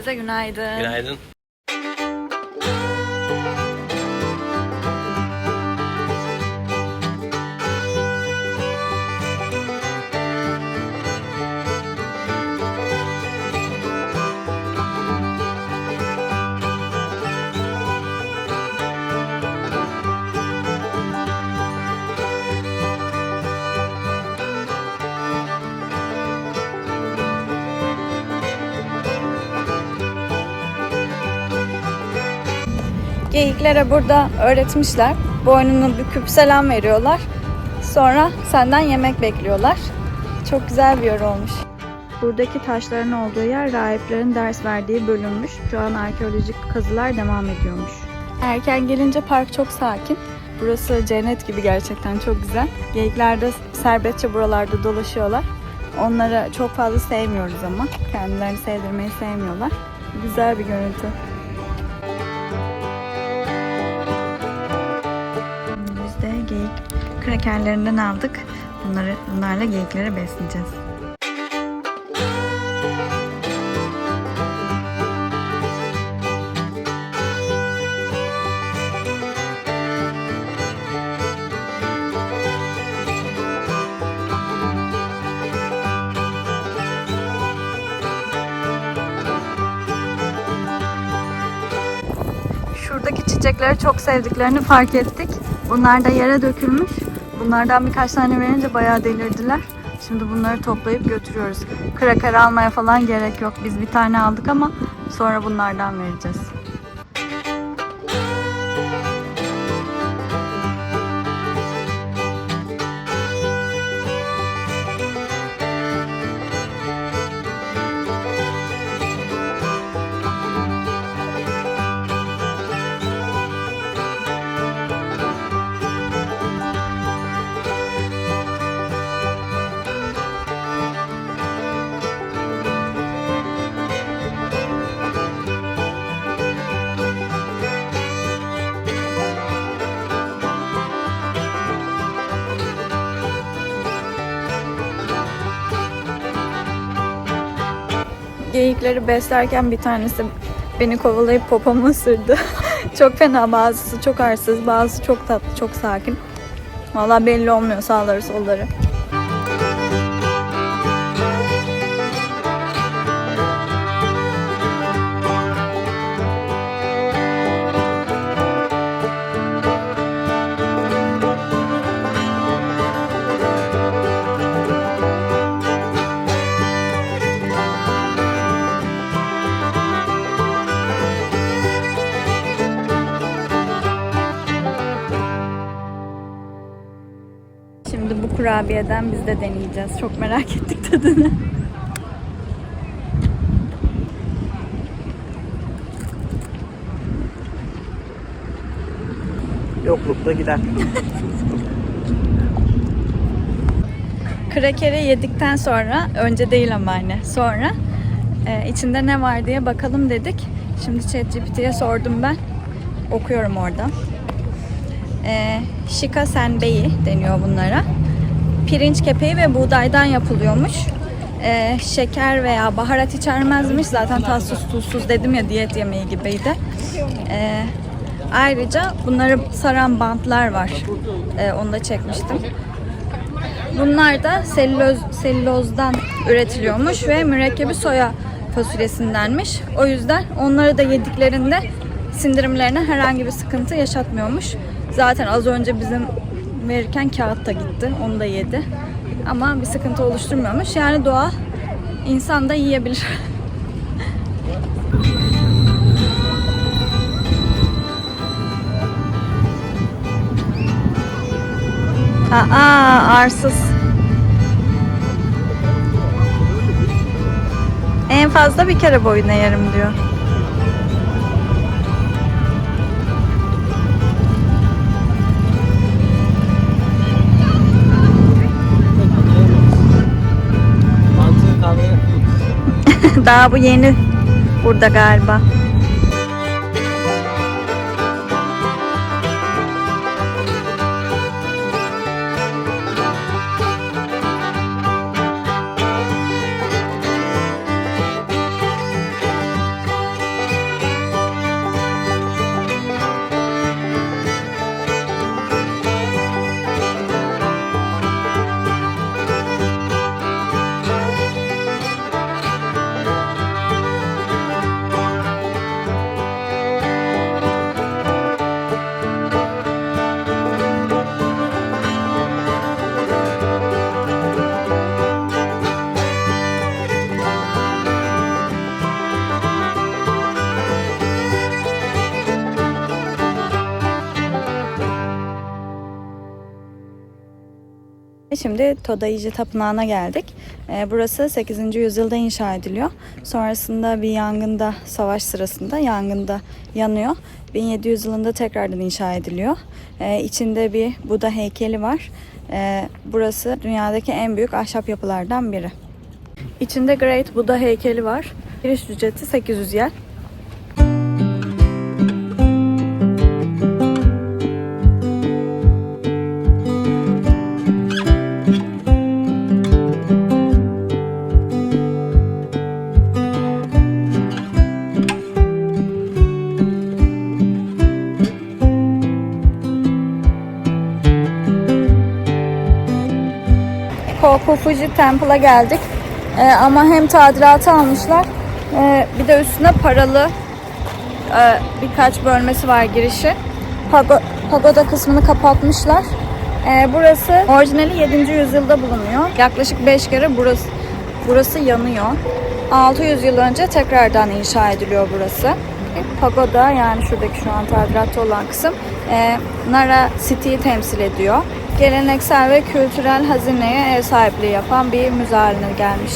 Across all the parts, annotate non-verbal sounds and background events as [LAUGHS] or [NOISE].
Herkese günaydın. Günaydın. Geyiklere burada öğretmişler. Boynunu büküp selam veriyorlar. Sonra senden yemek bekliyorlar. Çok güzel bir yer olmuş. Buradaki taşların olduğu yer rahiplerin ders verdiği bölünmüş. Şu an arkeolojik kazılar devam ediyormuş. Erken gelince park çok sakin. Burası cennet gibi gerçekten çok güzel. Geyikler de serbestçe buralarda dolaşıyorlar. Onları çok fazla sevmiyoruz ama. Kendilerini sevdirmeyi sevmiyorlar. Güzel bir görüntü. Geyik krakerlerinden aldık. Bunları bunlarla geyikleri besleyeceğiz. Şuradaki çiçekleri çok sevdiklerini fark ettik. Bunlar da yere dökülmüş. Bunlardan birkaç tane verince bayağı delirdiler. Şimdi bunları toplayıp götürüyoruz. Kraker almaya falan gerek yok. Biz bir tane aldık ama sonra bunlardan vereceğiz. Geyikleri beslerken bir tanesi beni kovalayıp popomu ısırdı. [LAUGHS] çok fena bazısı çok arsız, bazısı çok tatlı, çok sakin. Vallahi belli olmuyor sağları solları. Şimdi bu kurabiyeden biz de deneyeceğiz. Çok merak ettik tadını. Yoklukta gider. Krakeri yedikten sonra, önce değil ama hani sonra e, içinde ne var diye bakalım dedik. Şimdi ChatGPT'ye sordum ben. Okuyorum orada. E, Shika senbei deniyor bunlara. Pirinç kepeği ve buğdaydan yapılıyormuş. E, şeker veya baharat içermezmiş. Zaten tatsız tuzsuz dedim ya diyet yemeği gibiydi. E, ayrıca bunları saran bantlar var. E, onu da çekmiştim. Bunlar da selüloz, selülozdan üretiliyormuş ve mürekkebi soya fasulyesindenmiş. O yüzden onları da yediklerinde sindirimlerine herhangi bir sıkıntı yaşatmıyormuş. Zaten az önce bizim verirken kağıt da gitti. Onu da yedi. Ama bir sıkıntı oluşturmuyormuş. Yani doğal insan da yiyebilir. [LAUGHS] Aa, arsız. En fazla bir kere boyun eğerim diyor. Daha bu yeni burada galiba. Şimdi Todaiji Tapınağı'na geldik. Ee, burası 8. yüzyılda inşa ediliyor. Sonrasında bir yangında, savaş sırasında yangında yanıyor. 1700 yılında tekrardan inşa ediliyor. Ee, içinde bir Buda heykeli var. Ee, burası dünyadaki en büyük ahşap yapılardan biri. İçinde Great Buda heykeli var. Giriş ücreti 800 yen. Koku Fuji Temple'a geldik. Ee, ama hem tadilatı almışlar ee, bir de üstüne paralı e, birkaç bölmesi var girişi. Pago- pagoda kısmını kapatmışlar. Ee, burası orijinali 7. yüzyılda bulunuyor. Yaklaşık 5 kere burası burası yanıyor. 600 yıl önce tekrardan inşa ediliyor burası. Pagoda yani şuradaki şu an tadilatta olan kısım e, Nara City'yi temsil ediyor. Geleneksel ve kültürel hazineye ev sahipliği yapan bir müze haline gelmiş.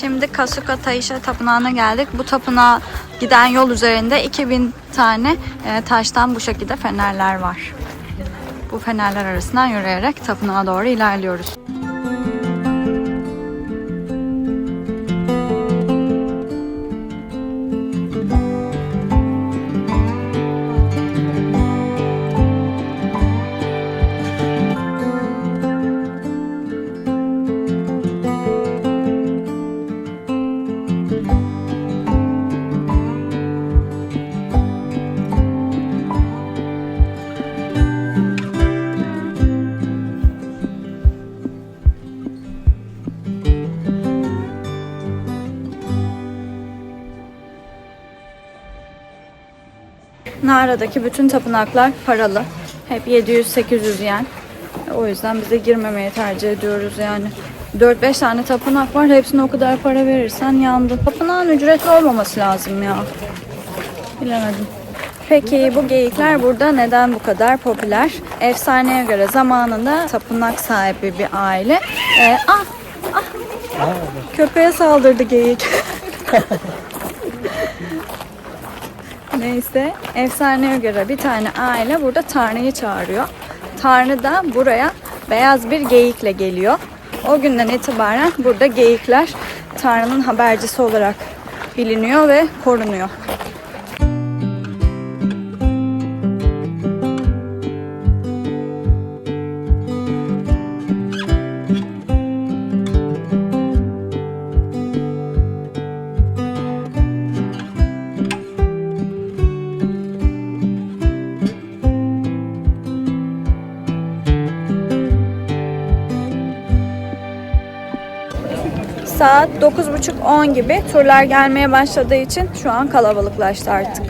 Şimdi Kasuka Taisha Tapınağı'na geldik. Bu tapınağa giden yol üzerinde 2000 tane e, taştan bu şekilde fenerler var. Bu fenerler arasından yürüyerek tapınağa doğru ilerliyoruz. Nara'daki bütün tapınaklar paralı. Hep 700-800 yen. O yüzden bize girmemeyi tercih ediyoruz yani. 4-5 tane tapınak var. Hepsine o kadar para verirsen yandın. Tapınağın ücretli olmaması lazım ya. Bilemedim. Peki bu geyikler burada neden bu kadar popüler? Efsaneye göre zamanında tapınak sahibi bir aile. Ee, ah, ah, köpeğe saldırdı geyik. [LAUGHS] Neyse efsaneye göre bir tane aile burada Tanrı'yı çağırıyor. Tanrı da buraya beyaz bir geyikle geliyor. O günden itibaren burada geyikler Tanrı'nın habercisi olarak biliniyor ve korunuyor. Saat 9.30-10 gibi turlar gelmeye başladığı için şu an kalabalıklaştı artık.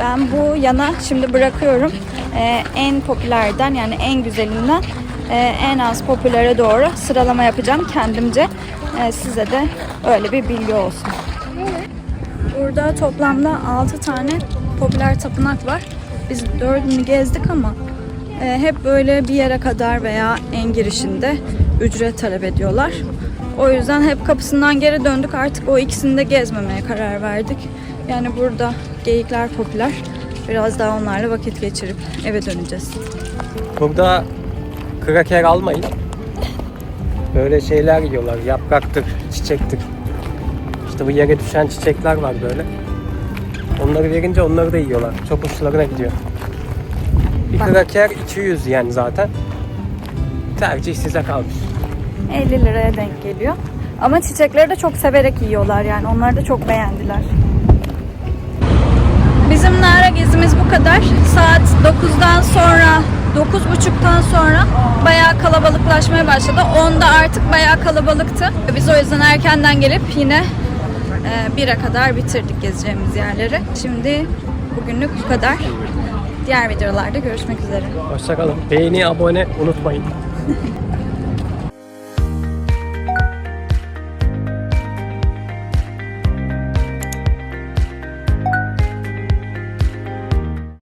Ben bu yana şimdi bırakıyorum. Ee, en popülerden yani en güzelinden e, en az popülere doğru sıralama yapacağım kendimce. Ee, size de öyle bir bilgi olsun. Burada toplamda 6 tane popüler tapınak var. Biz dördünü gezdik ama e, hep böyle bir yere kadar veya en girişinde ücret talep ediyorlar. O yüzden hep kapısından geri döndük. Artık o ikisini de gezmemeye karar verdik. Yani burada geyikler popüler. Biraz daha onlarla vakit geçirip eve döneceğiz. Burada kraker almayın. Böyle şeyler yiyorlar. Yapraktır, çiçektir. İşte bu yere düşen çiçekler var böyle. Onları verince onları da yiyorlar. Çok hoşlarına gidiyor. Bir kraker 200 yen zaten. Tercih size kalmış. 50 liraya denk geliyor. Ama çiçekleri de çok severek yiyorlar yani. Onları da çok beğendiler. Bizim Nara gezimiz bu kadar. Saat 9'dan sonra 9.30'dan sonra bayağı kalabalıklaşmaya başladı. 10'da artık bayağı kalabalıktı. Biz o yüzden erkenden gelip yine e, 1'e kadar bitirdik gezeceğimiz yerleri. Şimdi bugünlük bu kadar. Diğer videolarda görüşmek üzere. Hoşçakalın. Beğeni, abone unutmayın. [LAUGHS]